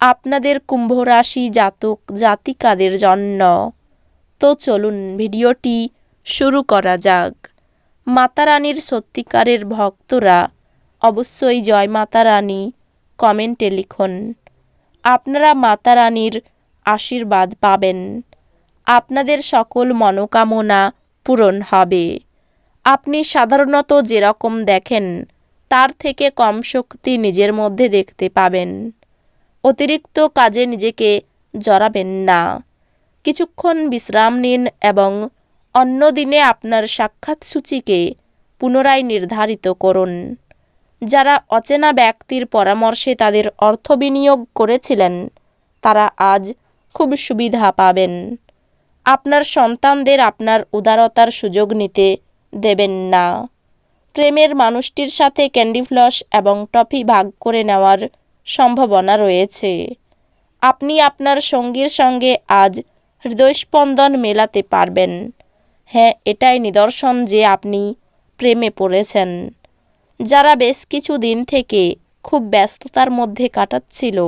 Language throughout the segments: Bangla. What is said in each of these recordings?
আপনাদের কুম্ভ রাশি জাতক জাতিকাদের জন্য। তো চলুন ভিডিওটি শুরু করা যাক। মাতা রানীর সত্যিকারের ভক্তরা অবশ্যই জয় মাতা রানী কমেন্টে লিখুন। আপনারা মাতা রানীর আশীর্বাদ পাবেন। আপনাদের সকল মনোকামনা পূরণ হবে। আপনি সাধারণত যেরকম দেখেন, তার থেকে কম শক্তি নিজের মধ্যে দেখতে পাবেন। অতিরিক্ত কাজে নিজেকে জড়াবেন না। কিছুক্ষণ বিশ্রাম নিন এবং অন্য দিনে আপনার সাক্ষাৎ সূচিকে পুনরায় নির্ধারিত করুন। যারা অচেনা ব্যক্তির পরামর্শে তাদের অর্থ বিনিয়োগ করেছিলেন, তারা আজ খুব সুবিধা পাবেন। আপনার সন্তানদের আপনার উদারতার সুযোগ নিতে দেবেন না। প্রেমের মানুষটির সাথে ক্যান্ডি ফ্লস এবং টফি ভাগ করে নেওয়ার সম্ভাবনা রয়েছে। আপনি আপনার সঙ্গীর সঙ্গে আজ হৃদয়স্পন্দন মেলাতে পারবেন। হ্যাঁ এটাই নিদর্শন যে আপনি প্রেমে পড়েছেন। যারা বেশ কিছু দিন থেকে খুব ব্যস্ততার মধ্যে কাটাচ্ছিল,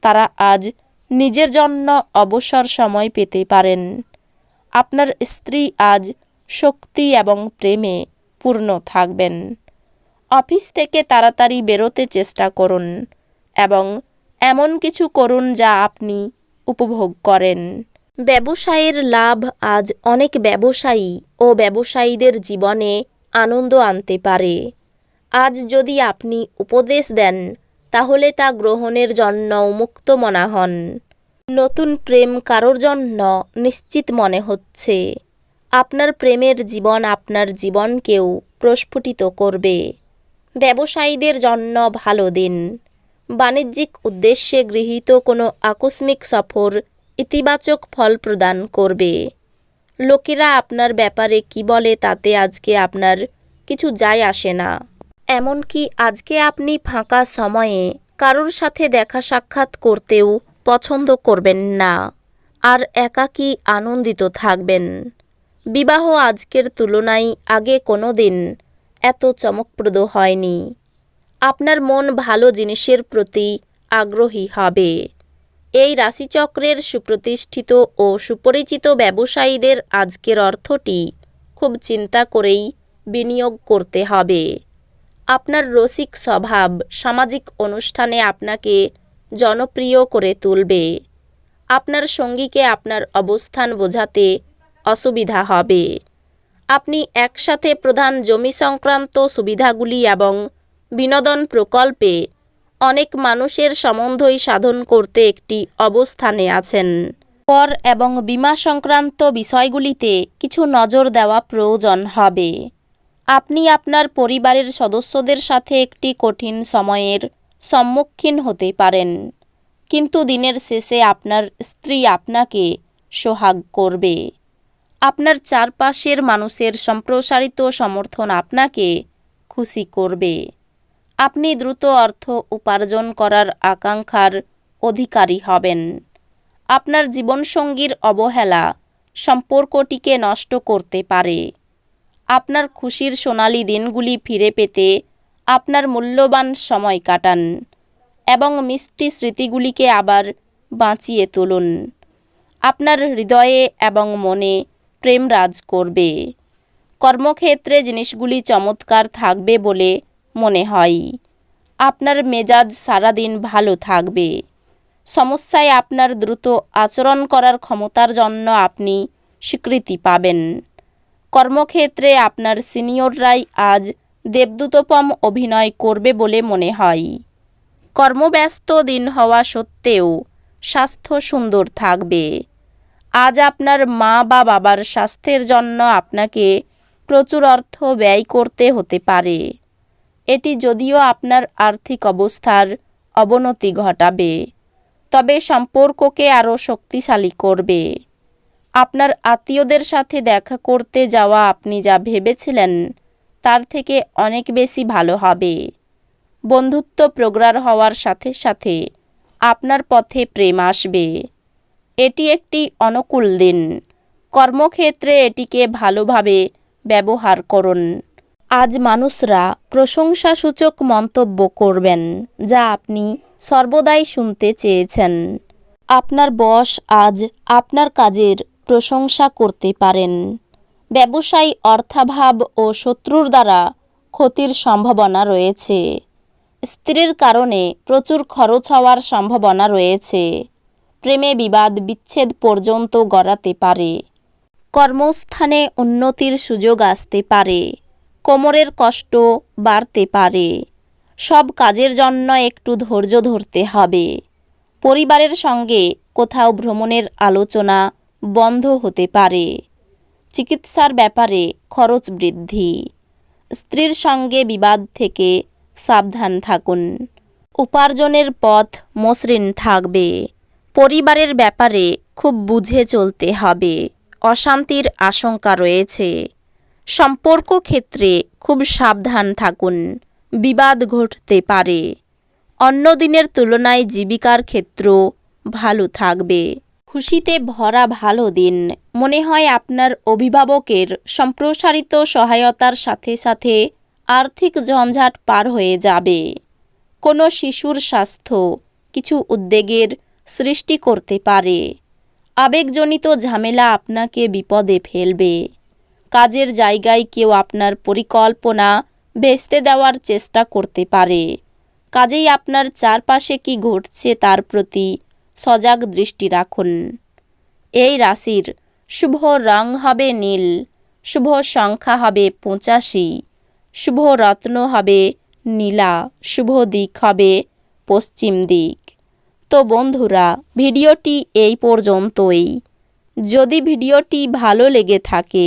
তারা আজ নিজের জন্য অবসর সময় পেতে পারেন। আপনার স্ত্রী আজ শক্তি এবং প্রেমে পূর্ণ থাকবেন। অফিস থেকে তাড়াতাড়ি বেরোতে চেষ্টা করুন। এবং এমন কিছু করুন যা আপনি উপভোগ করেন। ব্যবসায়ের লাভ আজ অনেক ব্যবসায়ী ও ব্যবসায়ীদের জীবনে আনন্দ আনতে পারে। আজ যদি আপনি উপদেশ দেন, তাহলে তা গ্রহণের জন্য মুক্ত মনা হন। নতুন প্রেম কারোর জন্য নিশ্চিত মনে হচ্ছে। আপনার প্রেমের জীবন আপনার জীবনকেও প্রস্ফুটিত করবে। ব্যবসায়ীদের জন্য ভালো দিন। বাণিজ্যিক উদ্দেশ্যে গৃহীত কোনো আকস্মিক সফর ইতিবাচক ফল প্রদান করবে। লোকেরা আপনার ব্যাপারে কি বলে তাতে আজকে আপনার কিছু যায় আসে না। এমনকি আজকে আপনি ফাঁকা সময়ে কারোর সাথে দেখা সাক্ষাৎ করতেও পছন্দ করবেন না আর একাকী আনন্দিত থাকবেন। বিবাহ আজকের তুলনায় আগে কোনো দিন এত চমকপ্রদ হয়নি। আপনার মন ভালো জিনিসের প্রতি আগ্রহী হবে। এই রাশিচক্রের সুপ্রতিষ্ঠিত ও সুপরিচিত ব্যবসায়ীদের আজকের অর্থটি খুব চিন্তা করেই বিনিয়োগ করতে হবে। আপনার রসিক স্বভাব সামাজিক অনুষ্ঠানে আপনাকে জনপ্রিয় করে তুলবে। আপনার সঙ্গীকে আপনার অবস্থান বোঝাতে অসুবিধা হবে। আপনি একসাথে প্রধান জমি সংক্রান্ত সুবিধাগুলি এবং বিনোদন প্রকল্পে অনেক মানুষের সম্বন্ধই সাধন করতে একটি অবস্থানে আছেন। কর এবং বিমা সংক্রান্ত বিষয়গুলিতে কিছু নজর দেওয়া প্রয়োজন হবে। আপনি আপনার পরিবারের সদস্যদের সাথে একটি কঠিন সময়ের সম্মুখীন হতে পারেন, কিন্তু দিনের শেষে আপনার স্ত্রী আপনাকে সোহাগ করবে। আপনার চারপাশের মানুষের সম্প্রসারিত সমর্থন আপনাকে খুশি করবে। আপনি দ্রুত অর্থ উপার্জন করার আকাঙ্ক্ষার অধিকারী হবেন। আপনার জীবনসঙ্গীর অবহেলা সম্পর্কটিকে নষ্ট করতে পারে। আপনার খুশির সোনালি দিনগুলি ফিরে পেতে আপনার মূল্যবান সময় কাটান এবং মিষ্টি স্মৃতিগুলিকে আবার বাঁচিয়ে তুলুন। আপনার হৃদয়ে এবং মনে প্রেম রাজ করবে। কর্মক্ষেত্রে জিনিসগুলি চমৎকার থাকবে বলে মনে হয়। আপনার মেজাজ সারাদিন ভালো থাকবে। সমস্যায় আপনার দ্রুত আচরণ করার ক্ষমতার জন্য আপনি স্বীকৃতি পাবেন। কর্মক্ষেত্রে আপনার সিনিয়ররাই আজ দেবদূতপম অভিনয় করবে বলে মনে হয়। কর্মব্যস্ত দিন হওয়া সত্ত্বেও স্বাস্থ্য সুন্দর থাকবে। আজ আপনার মা বা বাবার স্বাস্থ্যের জন্য আপনাকে প্রচুর অর্থ ব্যয় করতে হতে পারে। এটি যদিও আপনার আর্থিক অবস্থার অবনতি ঘটাবে, তবে সম্পর্ককে আরও শক্তিশালী করবে। আপনার আত্মীয়দের সাথে দেখা করতে যাওয়া আপনি যা ভেবেছিলেন, তার থেকে অনেক বেশি ভালো হবে। বন্ধুত্ব প্রগাঢ় হওয়ার সাথে সাথে আপনার পথে প্রেম আসবে। এটি একটি অনুকূল দিন। কর্মক্ষেত্রে এটিকে ভালোভাবে ব্যবহার করুন। আজ মানুষরা প্রশংসাসূচক মন্তব্য করবেন, যা আপনি সর্বদাই শুনতে চেয়েছেন। আপনার বস আজ আপনার কাজের প্রশংসা করতে পারেন। ব্যবসায়ী অর্থাভাব ও শত্রুর দ্বারা ক্ষতির সম্ভাবনা রয়েছে। স্ত্রীর কারণে প্রচুর খরচ হওয়ার সম্ভাবনা রয়েছে। প্রেমে বিবাদ, বিচ্ছেদ পর্যন্ত গড়াতে পারে। কর্মস্থানে উন্নতির সুযোগ আসতে পারে। কোমরের কষ্ট বাড়তে পারে। সব কাজের জন্য একটু ধৈর্য ধরতে হবে। পরিবারের সঙ্গে কোথাও ভ্রমণের আলোচনা বন্ধ হতে পারে। চিকিৎসার ব্যাপারে খরচ বৃদ্ধি। স্ত্রীর সঙ্গে বিবাদ থেকে সাবধান থাকুন। উপার্জনের পথ মসৃণ থাকবে। পরিবারের ব্যাপারে খুব বুঝে চলতে হবে। অশান্তির আশঙ্কা রয়েছে। সম্পর্ক ক্ষেত্রে খুব সাবধান থাকুন। বিবাদ ঘটতে পারে। অন্য দিনের তুলনায় জীবিকার ক্ষেত্র ভালো থাকবে। খুশিতে ভরা ভালো দিন। মনে হয় আপনার অভিভাবকের সম্প্রসারিত সহায়তার সাথে সাথে আর্থিক ঝঞ্ঝাট পার হয়ে যাবে। কোনো শিশুর স্বাস্থ্য কিছু উদ্বেগের সৃষ্টি করতে পারে। আবেগজনিত ঝামেলা আপনাকে বিপদে ফেলবে। কাজের জায়গায় কেউ আপনার পরিকল্পনা ভেস্তে দেওয়ার চেষ্টা করতে পারে। কাজেই আপনার চারপাশে কি ঘটছে তার প্রতি সজাগ দৃষ্টি রাখুন। এই রাশির শুভ রং হবে নীল, শুভ সংখ্যা হবে পঁচাশি, শুভ রত্ন হবে নীলা, শুভ দিক হবে পশ্চিম দিক। তো বন্ধুরা, ভিডিওটি এই পর্যন্তই। যদি ভিডিওটি ভালো লেগে থাকে